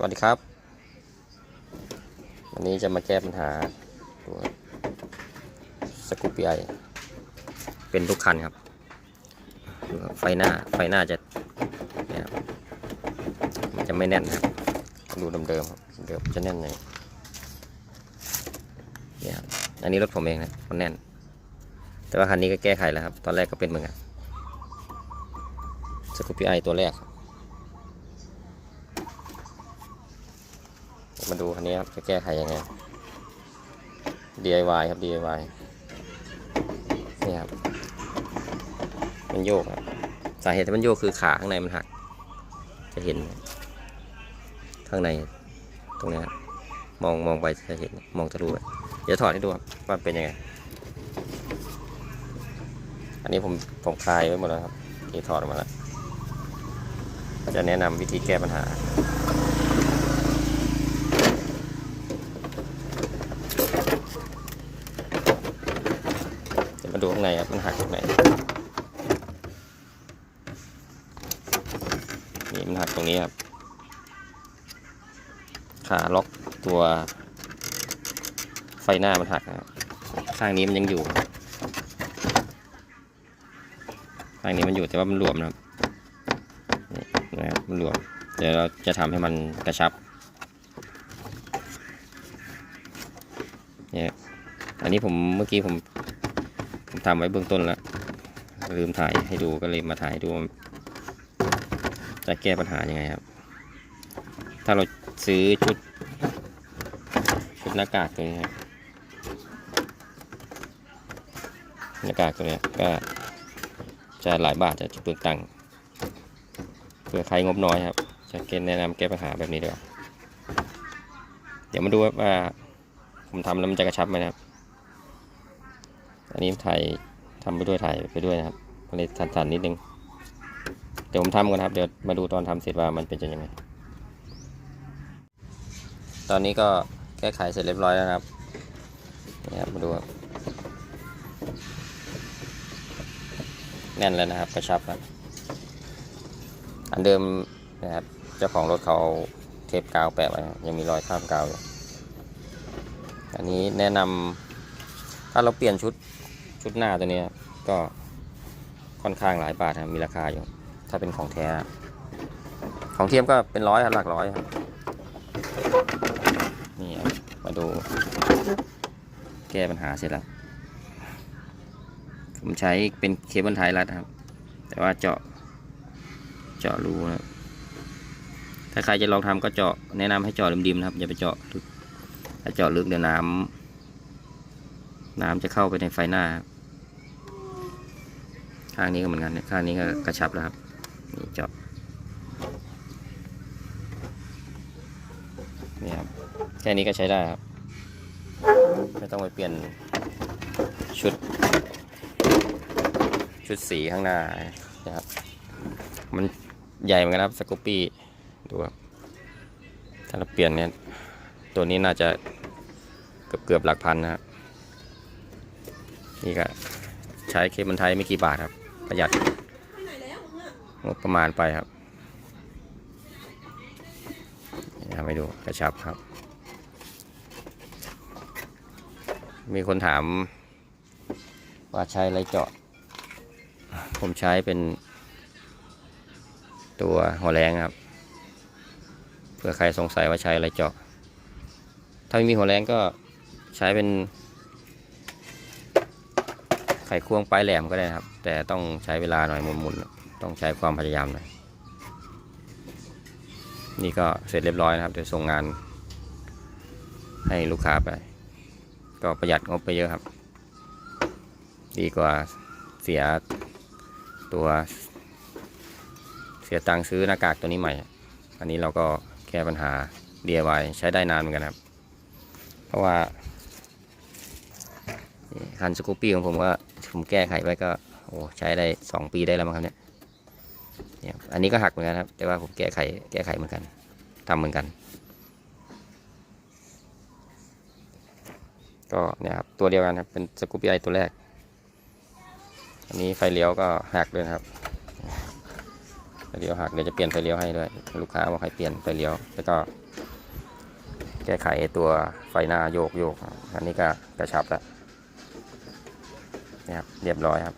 สวัสดีครับ วันนี้จะมาแก้ปัญหาตัวสกูปปี้ไอเป็นทุกคันครับ ไฟหน้าไฟหน้าจะเนี่ยมันจะไม่แน่นครับ ดูเดิมๆครับเดิมจะแน่นเลยเนี่ยครับอันนี้รถผมเองนะมันแน่น แต่ว่าคันนี้ก็แก้ไขแล้วครับ ตอนแรกก็เป็นเหมือนกันสกูปปี้ไอตัวแรกครับ มาดูคันนี้ครับจะแก้ไขยังไง DIY ครับ DIY นี่ครับมันโยกครับสาเหตุที่มันโยกคือขาข้างในมันหัก จะเห็น ข้างในตรงนี้ครับมองมองไปจะเห็นมองทะลุเดี๋ยวถอดให้ดูครับว่าเป็นยังไง อันนี้ผมผมคลายไว้หมดแล้วครับที่ถอดออกมาแล้วจะแนะนำวิธีแก้ปัญหา เดี๋ยว มาดูข้างในครับมันหักตรงไหนนี่มันหักตรงนี้ครับ ขาล็อกตัวไฟหน้ามันหักนะครับข้างนี้มันยังอยู่ข้างนี้มันอยู่แต่ว่ามันหลวมนะครับนี่นะครับมันหลวม เดี๋ยวเราจะทำให้มันกระชับเนี่ยอันนี้ผมเมื่อกี้ผมผม ทำไว้เบื้องต้นแล้วลืมถ่ายให้ดูก็เลยมาถ่ายดูจะแก้ปัญหายังไงครับ ถ้าเราซื้อชุด ชุดหน้ากากตัวนี้ครับหน้ากากตัวนี้ก็จะหลายบาทจะเปลืองตังค์เพื่อใครงบน้อยครับ จะเกณฑ์แนะนำแก้ปัญหาแบบนี้ดีกว่าเดี๋ยวมาดูว่าผมทำแล้วมันจะกระชับไหมนะครับ อันนี้ถ่ายทำไปด้วยถ่ายไปด้วยนะครับก็เลยสั่นๆนิดนึง เดี๋ยวผมทำกันครับ เดี๋ยวมาดูตอนทำเสร็จว่ามันเป็นยังไง ตอนนี้ก็แก้ไขเสร็จเรียบร้อยแล้วครับนี่ครับมาดูครับแน่นแล้วนะครับกระชับครับอันเดิมนะครับเจ้าของรถเขาเทปกาวแปะไว้ยังมีรอยคราบกาวอยู่อันนี้แนะนำถ้าเราเปลี่ยนชุด ชุดหน้าตัวนี้ก็ค่อนข้างหลายบาทครับมีราคาอยู่ ถ้าเป็นของแท้ของเทียมก็เป็นร้อยครับหลักร้อยครับนี่มาดู แก้ปัญหาเสร็จแล้ว ผมใช้เป็นเคเบิลไทยรัดครับ แต่ว่าเจาะเจาะรูนะถ้าใครจะลองทำก็เจาะแนะนำให้เจาะริมๆนะครับอย่าไปเจาะลึกถ้าเจาะลึกเดี๋ยวน้ำ น้ำจะเข้าไปในไฟหน้าครับข้างนี้ก็เหมือนกันนะข้างนี้ก็กระชับแล้วครับนี่เจาะนี่ครับแค่นี้ก็ใช้ได้ครับ ไม่ต้องไปเปลี่ยนชุด ชุดสีข้างหน้านะครับ มันใหญ่เหมือนกันครับสกูปปี้ดูครับถ้าเราเปลี่ยนเนี่ยตัวนี้น่าจะเกือบเกือบหลักพันนะครับ นี่ก็ใช้เคเบิลไทยไม่กี่บาทครับ ประหยัดงบประมาณไปครับทำให้ดูกระชับครับ มีคนถาม ว่าใช้อะไรเจาะ ผมใช้เป็นตัวหัวแรงครับ เผื่อใครสงสัยว่าใช้อะไรเจาะ ถ้าไม่มีหัวแรงก็ใช้เป็น ไขควงปลายแหลมก็ได้ครับ แต่ต้องใช้เวลาหน่อยหมุนๆต้องใช้ความพยายามหน่อยนี่ก็เสร็จเรียบร้อยนะครับเดี๋ยวส่งงาน ให้ลูกค้าไป ก็ประหยัดงบไปเยอะครับ ดีกว่าเสียตัว เสียตังค์ซื้อหน้ากากตัวนี้ใหม่ อันนี้เราก็แก้ปัญหา DIY ใช้ได้นานเหมือนกันครับ เพราะว่า คันสกูปปี้ของผมก็ผมแก้ไขไว้ก็โอ้ใช้ได้สองปีได้แล้วมั้งครับเนี่ยเนี่ยอันนี้ก็หักเหมือนกันครับ แต่ว่าผมแก้ไขแก้ไขเหมือนกันทำเหมือนกัน ก็เนี่ยครับตัวเดียวกันครับเป็นสกูปปี้ไอตัวแรก อันนี้ไฟเลี้ยวก็หักด้วยครับไฟเลี้ยวหักเดี๋ยวจะเปลี่ยนไฟเลี้ยวให้ด้วย ลูกค้าบอกให้เปลี่ยนไฟเลี้ยวแล้วก็ แก้ไขตัวไฟหน้าโยกโยกอันนี้ก็กระชับแล้ว นะครับเรียบร้อยครับ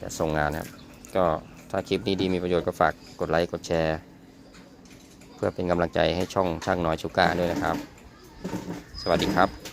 จะส่งงานนครับ ก็ถ้าคลิปนี้ดีมีประโยชน์ก็ฝากกดไลค์กดแชร์ เพื่อเป็นกำลังใจให้ช่องช่างน้อยชูก้าด้วยนะครับ สวัสดีครับ